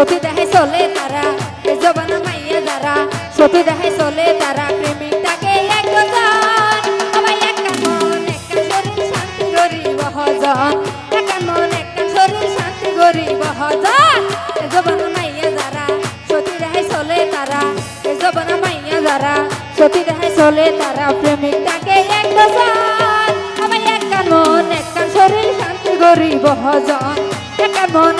সতু দেহে চলে তারা জবানা মাইয়া যারা। সতু দেহে চলে তারা প্রেমিক তাকে এক বজন সবাই একটা মন একটা শরীর শান্তি গরিব হজন একটা মন একটা শরীর চলে তারা। জবানা মাইয়া যারা, সতু দেহে চলে তারা প্রেমিক তাকে এক বজন সবাই একটা মন একটা শরীর শান্তি গরিব হজন একটা মন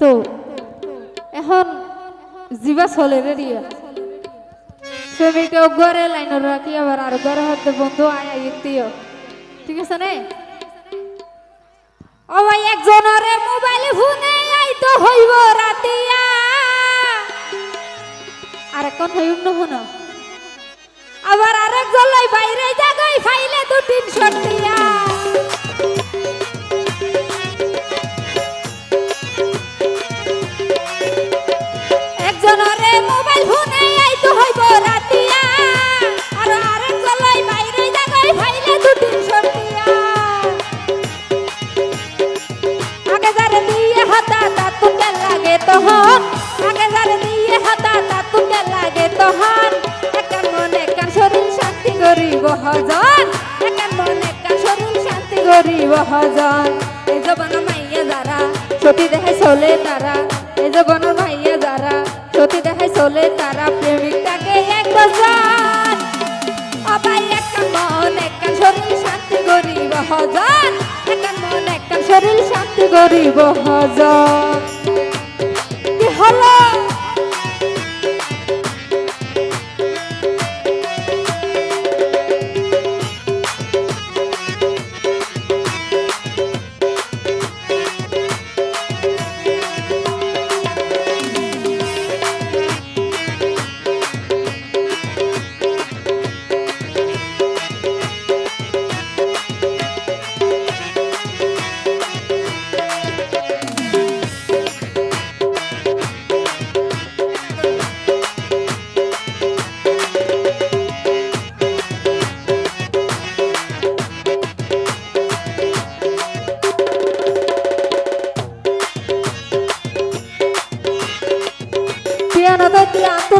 তো, এখন জিবা চলে রে দিয়া। ঘরে লাইন রাখি আবার আর ঘরে হতে বন্ধু আয় আই ঠিক আছে নে? ও ভাই একজনের মোবাইলে ফোনে আই তো হইব রাতিয়া আর এখন হইব না আবার আরেকজন লাই বাইরে জাগাই ফাইলে দু তিনশো টিয়া হজন একান মন শরীর, শান্তি করিব হজন এই জবন মাইয়া যারা সতী দেখে চলে তারা। এই জবন মাইয়া যারা সতী দেখে চলে তারা। প্রেমিক এক বছর অবাই একান মন একান শরীর, শান্তি করিব হজন মন শরীর, শান্তি করিব হজন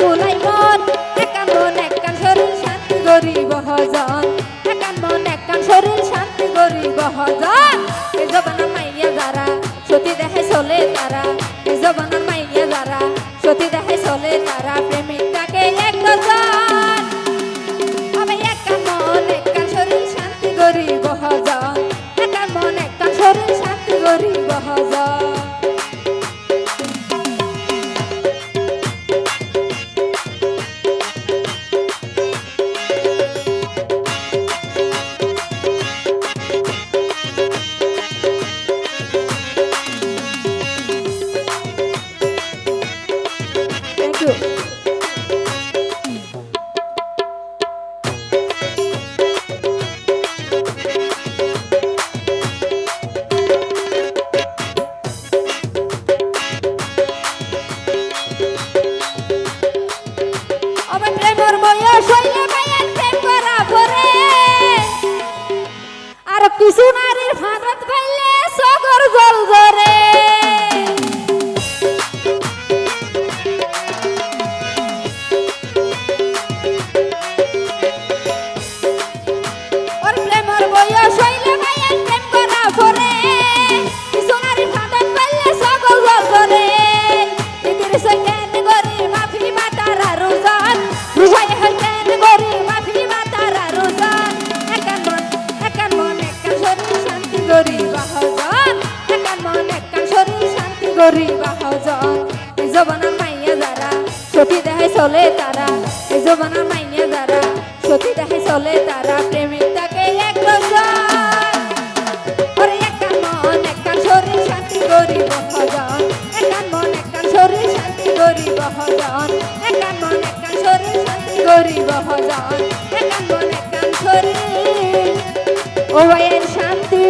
বলাই মন একান মন একান শরীর শান্তি গরিব হজন। একান মন একান শরীর শান্তি গরিব হজন। চলে তারা। এই জবানা মাইয়া যারা, সতী চলে তারা। প্রেমিক এক ডজন হবে একান মন শান্তি গরিব হজন। একান মন একান শরীর শান্তি চলে তারা এই জমানার মাইনে যারা। সতী দেখে চলে তারা প্রেমিক তাকে এক ওরে একান মন একান শরীর শান্তি করিব ভজন। একান মন একান শরীর শান্তি করিব ভজন। একান মন একান শরীর শান্তি করিব ভজন। একান মন একান শরীর ও শান্তি